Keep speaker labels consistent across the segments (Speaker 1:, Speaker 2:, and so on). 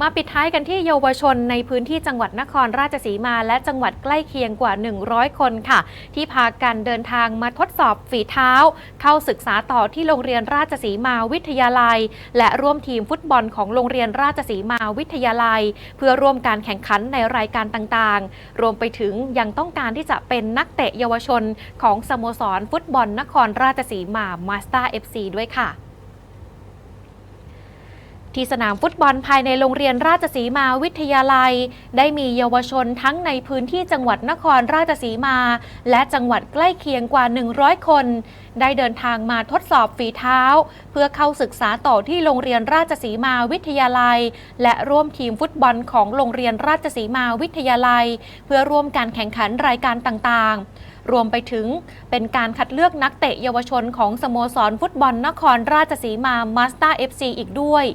Speaker 1: มาปิดท้ายกันที่เยาวชนในพื้นที่จังหวัดนครราชสีมาและจังหวัดใกล้เคียงกว่า 100 คนค่ะ ที่พากันเดินทางมาทดสอบฝีเท้า เข้าศึกษาต่อที่โรงเรียนราชสีมาวิทยาลัย และร่วมทีมฟุตบอลของโรงเรียนราชสีมาวิทยาลัย เพื่อร่วมการแข่งขันในรายการต่างๆ รวมไปถึงยังต้องการที่จะเป็นนักเตะเยาวชนของสโมสรฟุตบอลนครราชสีมามาสเตอร์เอฟซีด้วยค่ะ ที่สนามฟุตบอลภายในโรงเรียนราชสีมาวิทยาลัย ได้มีเยาวชนทั้งในพื้นที่จังหวัดนครราชสีมา และจังหวัดใกล้เคียงกว่า 100 คน ได้เดินทางมาทดสอบฝีเท้า เพื่อเข้าศึกษาต่อที่โรงเรียนราชสีมาวิทยาลัย และร่วมทีมฟุตบอลของโรงเรียนราชสีมาวิทยาลัย เพื่อร่วมการแข่งขันรายการต่างๆรวมไปถึงเป็นการคัดเลือกนักเตะเยาวชนของสโมสรฟุตบอลนครราชสีมามาสเตอร์เอฟซีอีกด้วย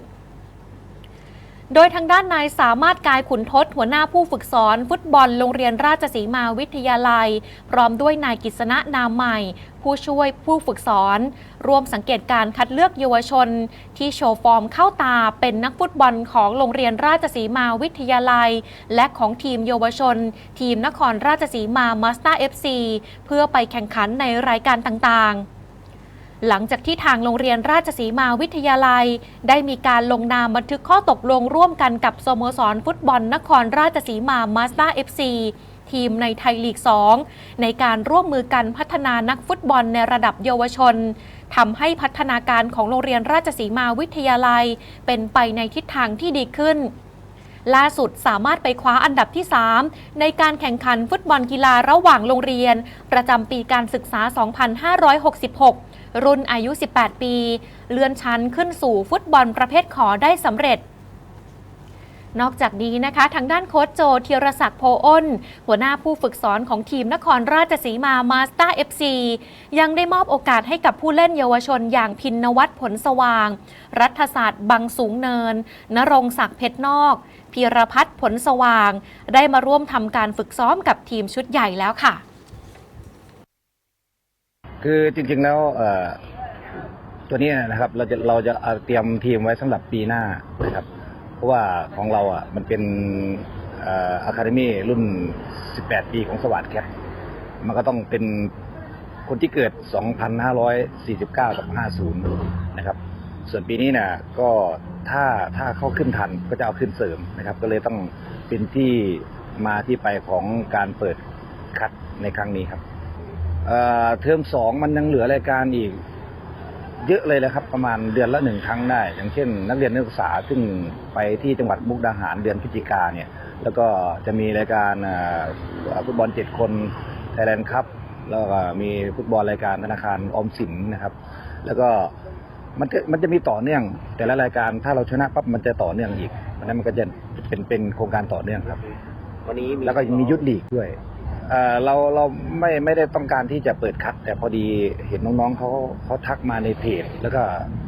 Speaker 1: โดยทางด้านนายสามารถกายขุนทศหัวหน้าผู้ฝึกสอน ฟุตบอลโรงเรียนราชสีมาวิทยาลัย พร้อมด้วยนายกิษณะนามใหม่ ผู้ช่วยผู้ฝึกสอนร่วมสังเกตการคัดเลือกเยาวชน ที่โชว์ฟอร์มเข้าตาเป็นนักฟุตบอลของโรงเรียนราชสีมาวิทยาลัย และของทีมเยาวชน ทีมนครราชสีมามาสเตอร์เอฟซีเพื่อไปแข่งขันในรายการต่างๆ หลังจากที่ทางโรงเรียนราชสีมาวิทยาลัย ได้มีการลงนามบันทึกข้อตกลงร่วมกันกับสโมสรฟุตบอลนครราชสีมามาสเตอร์เอฟซีทีมในไทยลีก 2 ในการร่วมมือกันพัฒนานักฟุตบอลในระดับเยาวชนทำให้พัฒนาการของโรงเรียนราชสีมาวิทยาลัย เป็นไปในทิศทางที่ดีขึ้น ล่าสุดสามารถไปคว้าอันดับที่ 3 ในการแข่งขันฟุตบอลกีฬาระหว่างโรงเรียน ประจำปีการศึกษา 2566 รุ่นอายุ 18 ปี เลื่อนชั้นขึ้นสู่ฟุตบอลประเภทขอได้สำเร็จนอกจากนี้นะคะ ทางด้านโค้ชโจธียรศักดิ์โพอ้น หัวหน้าผู้ฝึกสอนของทีมนครราชสีมามาสเตอร์เอฟซียังได้มอบโอกาสให้กับผู้เล่นเยาวชนอย่างพินนวัตผลสว่าง รัฐศาสตร์บังสูงเนิน นรงศักดิ์เพชรนอกพีรพัฒน์ผลสว่าง ได้มาร่วมทำการฝึกซ้อมกับทีมชุดใหญ่แล้วค่ะ
Speaker 2: คือจริงๆแล้วตัวนี้นะครับ เราจะเราจะเตรียมทีมไว้สำหรับปีหน้านะครับ เพราะว่าของเราอะมันเป็นอะคาเดมี่รุ่น 18 ปีของสวัสดแคทมันก็ต้องเป็นคนที่เกิด 2,549 กับ 50 นะครับ ส่วนปีนี้นี่ยก็ถ้าถ้าเข้าขึ้นทันก็จะเอาขึ้นเสริมนะครับ ก็เลยต้องเป็นที่มาที่ไปของการเปิดคัดในครั้งนี้ครับ เอ่อเทอมสองมันยังเหลือรายการอีก เยอะเลยนะครับ ประมาณเดือนละหนึ่งครั้งได้ อย่างเช่น นักเรียนนักศึกษาซึ่งไปที่จังหวัดมุกดาหารเดือนพฤศจิกาเนี่ย แล้วก็จะมีรายการเอ่อฟุตบอลเจ็ดคนไทยแลนด์คัพแล้วก็มีฟุตบอลรายการธนาคารออมสินนะครับ แล้วก็มันจะมันจะมีต่อเนื่อง แต่ละรายการถ้าเราชนะปั๊บมันจะต่อเนื่องอีกเพราะฉะนั้นมันก็จะเป็นเป็นโครงการต่อเนื่องครับ
Speaker 3: วันนี้มี
Speaker 2: แล้วก็มียุทธลีกด้วย เอ่อเราเราไม่ไม่ได้ต้องการที่จะเปิดคัด แต่พอดีเห็นน้องๆเขาเขาทักมาในเพจ แล้วก็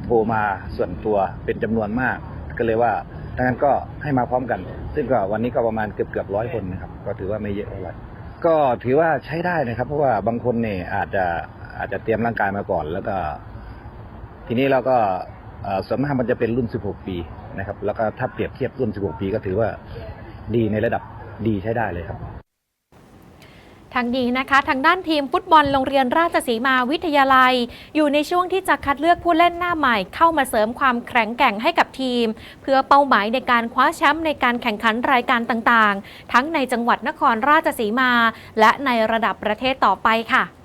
Speaker 2: โทรมาส่วนตัวเป็นจำนวนมาก ก็เลยว่าดังนั้นก็ให้มาพร้อมกัน ซึ่งก็วันนี้ก็ประมาณเกือบเกือบร้อยคนนะครับ ก็ถือว่าไม่เยอะเท่าไหร่ก็ถือว่าใช้ได้นะครับ เพราะว่าบางคนเนี่ยอาจจะอาจจะเตรียมร่างกายมาก่อน แล้วก็ ทีนี้เราก็เอ่อส่วนมากมันจะเป็นรุ่น 16 ปีนะครับ แล้วก็ถ้าเปรียบเทียบรุ่น 16 ปีก็ถือว่าดีในระดับดีใช้ได้เลยครับ
Speaker 1: ทางนี้นะคะทางด้านทีมฟุตบอลโรงเรียนราชสีมาวิทยาลัย อยู่ในช่วงที่จะคัดเลือกผู้เล่นหน้าใหม่เข้ามาเสริมความแข็งแกร่งให้กับทีม เพื่อเป้าหมายในการคว้าแชมป์ในการแข่งขันรายการต่างๆ ทั้งในจังหวัดนครราชสีมา และในระดับประเทศต่อไปค่ะ